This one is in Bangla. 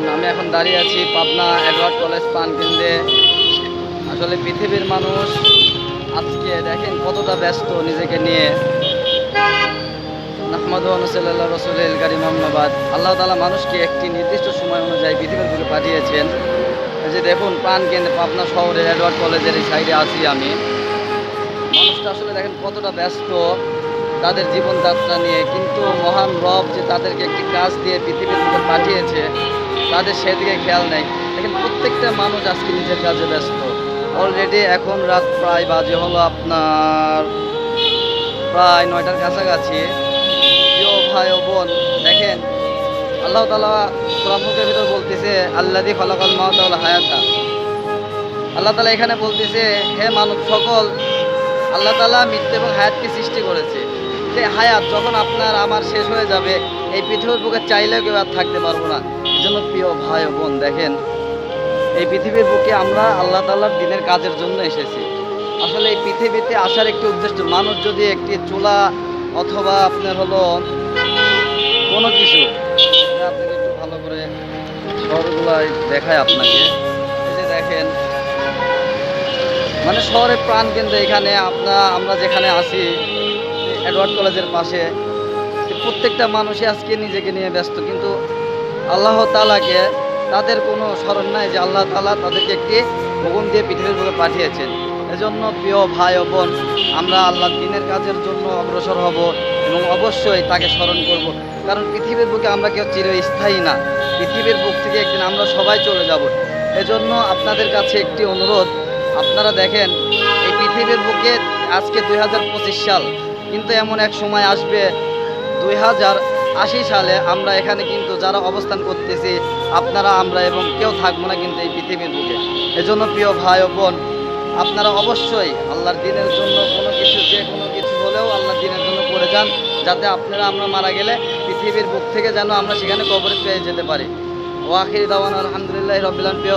দেখুন আমি এখন দাঁড়িয়ে আছি পাবনা এডওয়ার্ড কলেজ পান কেন্দ্রে আসলে পৃথিবীর মানুষ আজকে দেখেন কতটা ব্যস্ত নিজেকে নিয়ে। আহমদ অনুসাল্লাহ রসুল গাড়ি মোহাম্মবাদ আল্লাহ তালা মানুষকে একটি নির্দিষ্ট সময় অনুযায়ী পৃথিবীর বুকে পাঠিয়েছেন যে দেখুন প্রাণ কেন্দ্রে পাবনা শহরের এডওয়ার্ড কলেজের এই সাইডে আছি আমি। মানুষটা আসলে দেখেন কতটা ব্যস্ত তাদের জীবনযাত্রা নিয়ে। কিন্তু মহান রব যে তাদেরকে একটি কাজ দিয়ে পৃথিবীর বুকে পাঠিয়েছে তাদের সেদিকে খেয়াল নেই। দেখেন, প্রত্যেকটা মানুষ আজকে নিজের কাজে ব্যস্ত। অলরেডি এখন রাত প্রায় বাজে হলো আপনার প্রায় নয়টার কাছাকাছি। প্রিয় ভাই ও বোন, দেখেন, আল্লাহ তালা সুরামুখের ভিতর বলতেছে আল্লাহ দি ফলাকাল মাহতাল হায়াতা। আল্লাহ তালা এখানে বলতেছে, হে মানব সকল, আল্লাহ তালা মৃত্যু এবং হায়াতকে সৃষ্টি করেছে। যে হায়াত যখন আপনার আমার শেষ হয়ে যাবে, এই পৃথিবীর বুকে চাইলেও কেউ আর থাকতে পারব না। জন্য প্রিয় ভাই বোন, দেখেন, এই পৃথিবীর বুকে আমরা আল্লাহ তাল্লাহর দিনের কাজের জন্য এসেছি। আসলে এই পৃথিবীতে আসার একটি উদ্দেশ্য, মানুষ যদি একটি চুলা অথবা আপনার হলো কোনো কিছু আপনাকে একটু ভালো করে শহরগুলো দেখায় আপনাকে। এই যে দেখেন মানে শহরের প্রাণ কেন্দ্রে এখানে আপনার আমরা যেখানে আছি, এডওয়ার্ড কলেজের পাশে, প্রত্যেকটা মানুষই আজকে নিজেকে নিয়ে ব্যস্ত, কিন্তু আল্লাহ তালাকে তাদের কোনো স্মরণ নাই যে আল্লাহ তালা তাদেরকে একটি হুকুম দিয়ে পৃথিবীর বুকে পাঠিয়েছেন। এজন্য প্রিয় ভাই ও বোন, আমরা আল্লাহ দিনের কাজের জন্য অগ্রসর হব এবং অবশ্যই তাকে স্মরণ করব। কারণ পৃথিবীর বুকে আমরা কেউ চিরস্থায়ী না। পৃথিবীর বুক থেকে একদিন আমরা সবাই চলে যাব। এজন্য আপনাদের কাছে একটি অনুরোধ, আপনারা দেখেন, এই পৃথিবীর বুকে আজকে দুই হাজার পঁচিশ সাল, কিন্তু এমন এক সময় আসবে দুই হাজার আশি সালে আমরা এখানে কিন্তু যারা অবস্থান করতেছি, আপনারা, আমরা এবং কেউ থাকব না কিন্তু এই পৃথিবীর বুকে। এজন্য প্রিয় ভাই ও বোন, আপনারা অবশ্যই আল্লাহর দিনের জন্য কোনো কিছু, যে কোনো কিছু হলেও আল্লাহর দিনের জন্য করে যান, যাতে আপনারা আমরা মারা গেলে পৃথিবীর বুক থেকে যেন আমরা সেখানে কবরে পেয়ে যেতে পারি। ও আখির দাওয়ান, আলহামদুলিল্লাহ রবিলান প্রিয়